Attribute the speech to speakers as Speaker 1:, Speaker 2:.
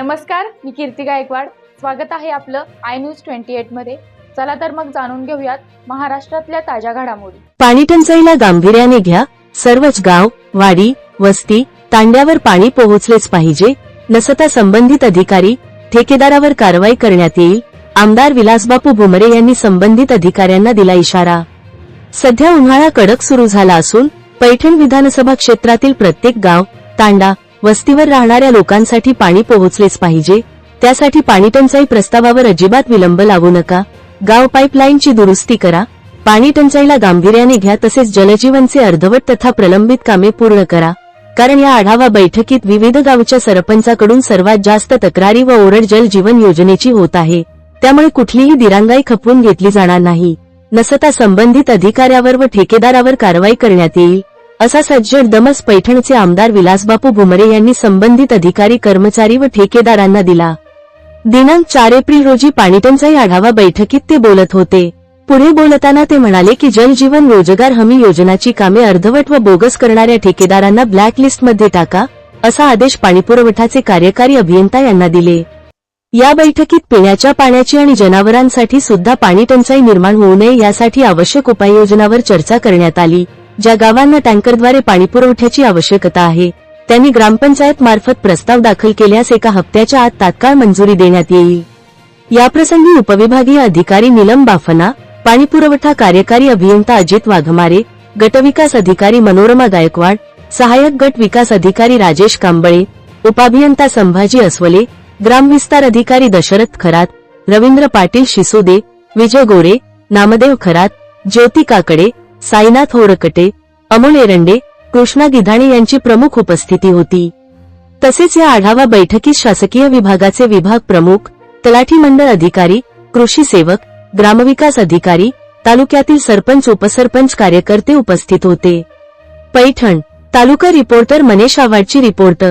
Speaker 1: नमस्कार मी कीर्ती गायकवाड. स्वागत आहे आपलं आय न्यूज ट्वेंटी एटमध्ये. चला तर मग जाणून घेऊयात महाराष्ट्रातल्या ताज्या घडामोडी.
Speaker 2: पाणी टंचाईला गांभीर्याने घ्या. सर्वच गाव वाडी वस्ती तांड्यावर पाणी पोहोचलेच पाहिजे. नसता संबंधित अधिकारी ठेकेदारावर कारवाई करण्यात येईल. आमदार विलासबापू भुमरे यांनी संबंधित अधिकाऱ्यांना दिला इशारा. सध्या उन्हाळा कडक सुरू झाला असून पैठण विधानसभा क्षेत्रातील प्रत्येक गाव तांडा वस्तीवर राहणाऱ्या लोकांसाठी पाणी पोहोचलेच पाहिजे. त्यासाठी पाणीटंचाई प्रस्तावावर अजिबात विलंब लागू नका. गाव पाईपलाईनची दुरुस्ती करा. पाणी टंचाईला गांभीर्याने घ्या तसेच जलजीवनचे अर्धवट तथा प्रलंबित कामे पूर्ण करा. कारण या आढावा बैठकीत विविध गावच्या सरपंचाकडून सर्वात जास्त तक्रारी व ओरड जल जीवन योजनेची होत आहे. त्यामुळे कुठलीही दिरांगाई खपवून घेतली जाणार नाही. नसता संबंधित अधिकाऱ्यावर व ठेकेदारावर कारवाई करण्यात येईल. असा सज्जड दमस पैठणचे आमदार विलासबापू भुमरे यांनी संबंधित अधिकारी कर्मचारी व ठेकेदारांना दिला. दिनांक चार एप्रिल रोजी पाणीटंचाई आढावा बैठकीत ते बोलत होते. पुढे बोलताना ते म्हणाले की जलजीवन रोजगार हमी योजनाची कामे अर्धवट व बोगस करणाऱ्या ठेकेदारांना ब्लॅक लिस्टमध्ये टाका असा आदेश पाणीपुरवठाचे कार्यकारी अभियंता यांना दिले. या बैठकीत पिण्याच्या पाण्याची आणि जनावरांसाठी सुद्धा पाणी टंचाई निर्माण होऊ नये यासाठी आवश्यक उपाययोजनावर चर्चा करण्यात आली. ज्या गावांना टँकरद्वारे पाणीपुरवठ्याची आवश्यकता आहे त्यांनी ग्रामपंचायत मार्फत प्रस्ताव दाखल केल्यास एका हप्त्याच्या आत तात्काळ मंजुरी देण्यात येईल. याप्रसंगी उपविभागीय अधिकारी निलम बाफना पाणीपुरवठा कार्यकारी अभियंता अजित वाघमारे गटविकास अधिकारी मनोरमा गायकवाड सहाय्यक गट विकास अधिकारी राजेश कांबळे उपाभियंता संभाजी अस्वले ग्रामविस्तार अधिकारी दशरथ खरात रवींद्र पाटील शिसोदे विजय गोरे नामदेव खरात ज्योती काकडे साईनाथ होरकटे अमोल एरंडे कृष्णा गिधाणे यांची प्रमुख उपस्थिती होती. तसेच या आढावा बैठकीत शासकीय विभागाचे विभाग प्रमुख तलाठी मंडळ अधिकारी कृषी सेवक ग्रामविकास अधिकारी तालुक्यातील सरपंच उपसरपंच कार्यकर्ते उपस्थित होते. पैठण तालुका रिपोर्टर मनेश आव्हाडची रिपोर्ट.